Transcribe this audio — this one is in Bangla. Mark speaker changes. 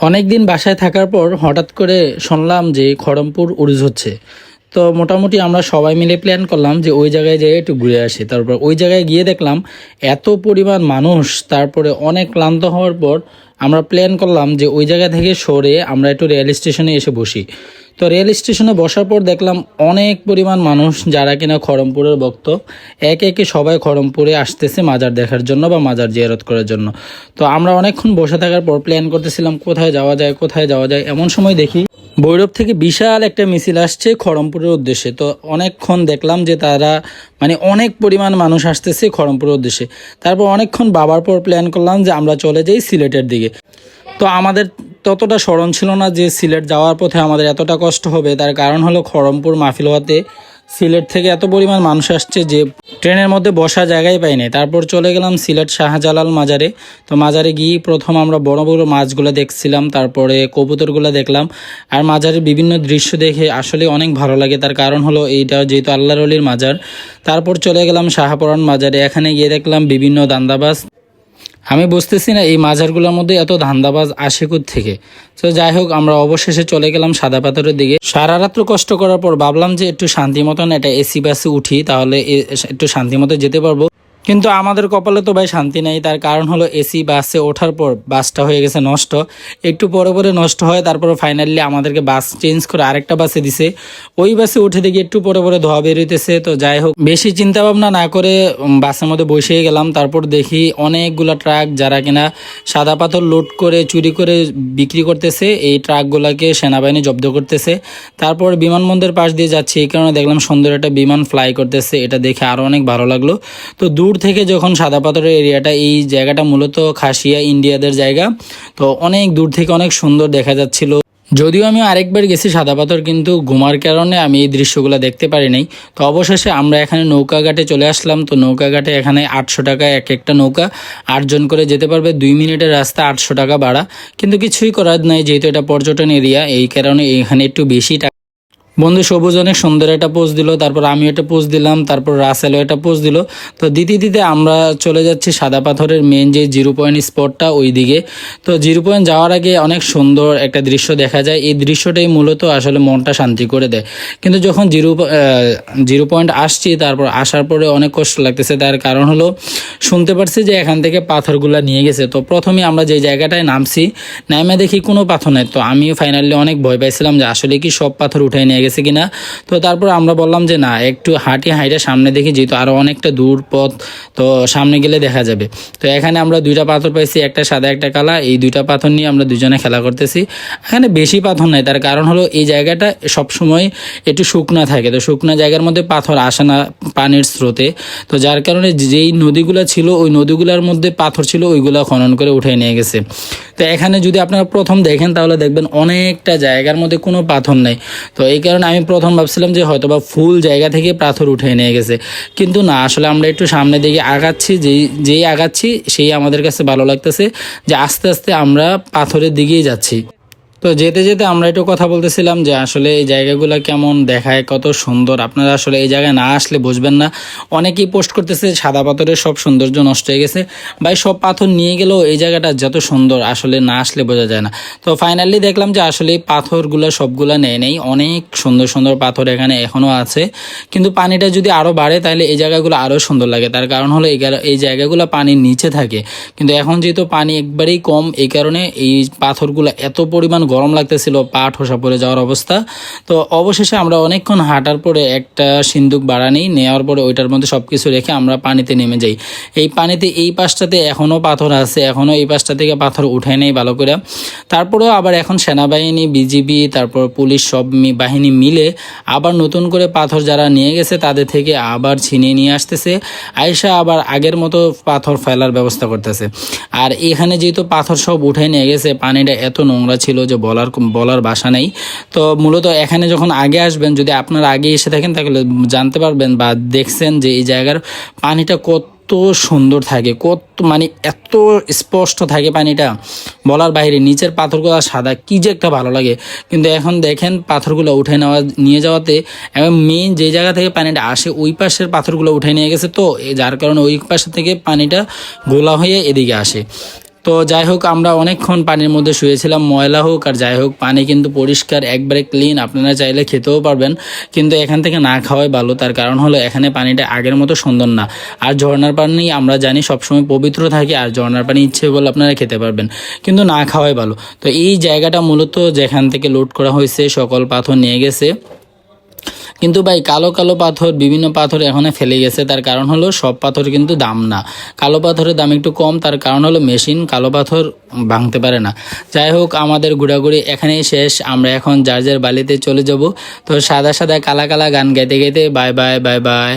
Speaker 1: অনেক দিন বাসায় থাকার পর হঠাৎ করে শুনলাম যে খড়মপুর উরুজ হচ্ছে। তো মোটামুটি আমরা সবাই মিলে প্ল্যান করলাম যে ওই জায়গায় যেয়ে একটু ঘুরে আসি। তারপর ওই জায়গায় গিয়ে দেখলাম এত পরিমাণ মানুষ, তারপরে অনেক ক্লান্ত হওয়ার পর আমরা প্ল্যান করলাম যে ওই জায়গা থেকে সরে আমরা একটু রেল স্টেশনে এসে বসি। তো রেল স্টেশনে বসার পর দেখলাম অনেক পরিমাণ মানুষ যারা কিনা খড়মপুরের ভক্ত, একে একে সবাই খড়মপুরে আসতেছে মাজার দেখার জন্য বা মাজার জিয়ারত করার জন্য। তো আমরা অনেকক্ষণ বসে থাকার পর প্ল্যান করতেছিলাম কোথায় যাওয়া যায়, কোথায় যাওয়া যায়, এমন সময় দেখি ভৈরব থেকে বিশাল একটা মিছিল আসছে খড়মপুরের উদ্দেশ্যে। তো অনেকক্ষণ দেখলাম যে তারা মানে অনেক পরিমাণ মানুষ আসতেছে খড়মপুরের উদ্দেশ্যে। তারপর অনেকক্ষণ বাবার পর প্ল্যান করলাম যে আমরা চলে যাই সিলেটের দিকে। তো আমাদের ততটা স্মরণ ছিল না যে সিলেট যাওয়ার পথে আমাদের এতটা কষ্ট হবে। তার কারণ হলো খড়মপুর মাহফিল সিলেট থেকে এত পরিমাণ মানুষ আসছে যে ট্রেনের মধ্যে বসা জায়গায় পাইনি তারপর চলে গেলাম সিলেট শাহজালাল মাজারে। তো মাজারে গিয়ে প্রথম আমরা বড় বড় মাছগুলো দেখছিলাম, তারপরে কবুতরগুলো দেখলাম। আর মাজারের বিভিন্ন দৃশ্য দেখে আসলে অনেক ভালো লাগে। তার কারণ হলো এইটা যেহেতু আল্লাহর অলির মাজার। তারপর চলে গেলাম শাহপুরান মাজারে। এখানে গিয়ে দেখলাম বিভিন্ন দান্দাবাজ আমি বুঝতেছি না এই মাঝারগুলোর মধ্যে এত ধান্দাবাজ আসে থেকে তো যাই হোক, আমরা অবশেষে চলে গেলাম সাদা পাথরের দিকে। সারা রাত্র কষ্ট করার পর ভাবলাম যে একটু শান্তি মতন এটা এসি বাসে উঠি, তাহলে একটু শান্তি মতো যেতে পারব। কিন্তু আমাদের কপালে তো ভাই শান্তি নেই, তার কারণ হলো এসি বাসে ওঠার পর বাসটা হয়ে গেছে নষ্ট। একটু পরে পরে নষ্ট হয়, তারপর ফাইনালি আমাদেরকে বাস চেঞ্জ করে আরেকটা বাসে দিছে। ওই বাসে উঠে দেখি একটু পরে পরে ধোয়া বেরোইতেছে, তো যাই হোক, বেশি চিন্তা ভাবনা না করে বাসের মধ্যে বসে গেলাম। তারপর দেখি অনেকগুলা ট্রাক যারা কিনা সাদা পাথর লোড করে, চুরি করে বিক্রি করতেছে, এই ট্রাকগুলোকে সেনাবাহিনী জব্দ করতেছে। তারপর বিমানবন্দরের পাশ দিয়ে যাচ্ছে, এই কারণে দেখলাম সুন্দর একটা বিমান ফ্লাই করতেছে, এটা দেখে আরও অনেক ভালো লাগল। তো দূর থেকে যখন সাদা পাথরের এরিয়াটা, এই জায়গাটা মূলত খাসিয়া ইন্ডিয়াদের জায়গা। তো অনেক দূর থেকে অনেক সুন্দর দেখা যাচ্ছিল। যদিও আমি আরেকবার গেছি সাদা পাথর, কিন্তু ঘুমার কারণে আমি এই দৃশ্যগুলো দেখতে পারি নাই। তো অবশেষে আমরা এখানে নৌকা ঘাটে চলে আসলাম। তো নৌকা ঘাটে এখানে আটশো টাকা এক একটা নৌকা। আটজন করে যেতে পারবে, দুই মিনিটের রাস্তা আটশো টাকা ভাড়া। কিন্তু কিছুই করার নাই, যেহেতু এটা পর্যটন এরিয়া, এই কারণে এখানে একটু বেশি টাকা বন্ধু সবুজ অনেক সুন্দর একটা পোজ দিল, তারপর আমি একটা পোজ দিলাম, তারপর রাসেলও একটা পোজ দিল। তো দিতে দিতে আমরা চলে যাচ্ছি সাদা পাথরের মেন যে জিরো পয়েন্ট স্পটটা ওই দিকে তো জিরো পয়েন্ট যাওয়ার আগে অনেক সুন্দর একটা দৃশ্য দেখা যায়। এই দৃশ্যটাই মূলত আসলে মনটা শান্তি করে দেয়। কিন্তু যখন জিরো জিরো পয়েন্ট আসছি, তারপর আসার পরে অনেক কষ্ট লাগতেছে। তার কারণ হলো, শুনতে পারছি যে এখান থেকে পাথরগুলা নিয়ে গেছে। তো প্রথমে আমরা যে জায়গাটায় নামছি, নামে দেখি কোনো পাথর নেই। তো আমিও ফাইনালি অনেক ভয় পাইছিলাম যে আসলে কি সব পাথর উঠাই নিয়ে গেছে কিনা। তো তারপর আমরা বললাম যে, না, একটু হাঁটি হাঁটে সামনে দেখি, যেহেতু আরও অনেকটা দূর পথ, তো সামনে গেলে দেখা যাবে। তো এখানে আমরা দুইটা পাথর পাইছি, একটা সাদা, একটা কালা। এই দুইটা পাথর নিয়ে আমরা দুজনে খেলা করতেছি। এখানে বেশি পাথর নাই, তার কারণ হলো এই জায়গাটা সবসময় একটু শুকনা থাকে। তো শুকনা জায়গার মধ্যে পাথর আসে না পানির স্রোতে। তো যার কারণে যেই নদীগুলো ছিল, ওই নদীগুলোর মধ্যে পাথর ছিল, ওইগুলো খনন করে উঠে নিয়ে গেছে। তো এখানে যদি আপনারা প্রথম দেখেন, তাহলে দেখবেন অনেকটা জায়গার মধ্যে কোনো পাথর নেই। তো এই কারণে আমি প্রথম ভাবছিলাম যে হয়তো বা ফুল জায়গা থেকে পাথর উঠে নিয়ে গেছে। কিন্তু না, আসলে আমরা একটু সামনে দিকে আগাচ্ছি, যেই যেই আগাচ্ছি, সেই আমাদের কাছে ভালো লাগতেছে যে আস্তে আস্তে আমরা পাথরের দিকেই যাচ্ছি। তো যেতে যেতে আমরা একটু কথা বলতেছিলাম যে আসলে এই জায়গাগুলো কেমন দেখায়, কত সুন্দর। আপনারা আসলে এই জায়গায় না আসলে বুঝবেন না। অনেকেই পোস্ট করতেছে, সাদা পাথরের সব সৌন্দর্য নষ্ট হয়ে গেছে। ভাই, সব পাথর নিয়ে গেলেও এই জায়গাটা যত সুন্দর, আসলে না আসলে বোঝা যায় না। তো ফাইনালি দেখলাম যে আসলে পাথরগুলো সবগুলো নেয় নেই। অনেক সুন্দর সুন্দর পাথর এখানে এখনও আছে। কিন্তু পানিটা যদি আরও বাড়ে, তাহলে এই জায়গাগুলো আরও সুন্দর লাগে। তার কারণ হলো এই জায়গাগুলো পানির নিচে থাকে। কিন্তু এখন যেহেতু পানি একবারেই কম, এই কারণে এই পাথরগুলো এত পরিমাণ গরম লাগতেছিল, পা ঠোসা পড়ে যাওয়ার অবস্থা। তো অবশেষে আমরা অনেকক্ষণ হাঁটার পরে একটা সিন্দুক বাড়া নিই, নেওয়ার পরে ওইটার মধ্যে সব কিছু রেখে আমরা পানিতে নেমে যাই। এই পানিতে এই পাশটাতে এখনও পাথর আছে এখনও এই পাশটা থেকে পাথর উঠে নেই ভালো করে। তারপরেও আবার এখন সেনাবাহিনী, বিজিবি, তারপর পুলিশ সব বাহিনী মিলে আবার নতুন করে পাথর যারা নিয়ে গেছে তাদের থেকে আবার ছিনিয়ে নিয়ে আসতেছে। আয়সা আবার আগের মতো পাথর ফেলার ব্যবস্থা করতেছে। আর এখানে যেহেতু পাথর সব উঠে নিয়ে গেছে, পানিটা এত নোংরা ছিল যে বলার বলার ভাষা নেই। তো মূলত এখানে যখন আগে আসবেন, যদি আপনারা আগে এসে থাকেন, তাহলে জানতে পারবেন বা দেখছেন যে এই জায়গার পানিটা কত সুন্দর থাকে, কত মানে এত স্পষ্ট থাকে পানিটা। বলার বাইরে নিচের পাথরগুলো সাদা, কি যে একটা ভালো লাগে। কিন্তু এখন দেখেন পাথরগুলো উঠে নেওয়া নিয়ে যাওয়াতে এবং মেন যে জায়গা থেকে পানিটা আসে, ওই পাশের পাথরগুলো উঠে নিয়ে গেছে তো যার কারণে ওই পাশে থেকে পানিটা গোলা হয়ে এদিকে আসে। তো যাই হোক, আমরা অনেকক্ষণ পানির মধ্যে শুয়েছিলাম, ময়লা হোক আর যাই হোক, পানি কিন্তু পরিষ্কার, একবারে ক্লিন আপনারা চাইলে খেতেও পারবেন, কিন্তু এখান থেকে না খাওয়াই ভালো, তার কারণ হলো এখানে পানিটা আগের মতো সুন্দর না। আর ঝর্নার পানি আমরা জানি সবসময় পবিত্র থাকে, আর ঝর্নার পানি ইচ্ছে করলে আপনারা খেতে পারবেন, কিন্তু না খাওয়াই ভালো। তো এই জায়গাটা মূলত যেখান থেকে লোড করা হয়েছে, সকল পাথর নিয়ে গেছে। কিন্তু ভাই, কালো কালো পাথর, বিভিন্ন পাথর এখানে ফেলে গেছে। তার কারণ হলো সব পাথর কিন্তু দাম না। কালো পাথরের দাম একটু কম, তার কারণ হলো মেশিন, কালো পাথর ভাঙতে পারে না। যাই হোক, আমাদের ঘোরাঘুরি এখানেই শেষ। আমরা এখন যার যার বালিতে চলে যাব। তো সাদা সাদা কালা কালা গান গাইতে গাইতে বাই বাই বাই বাই।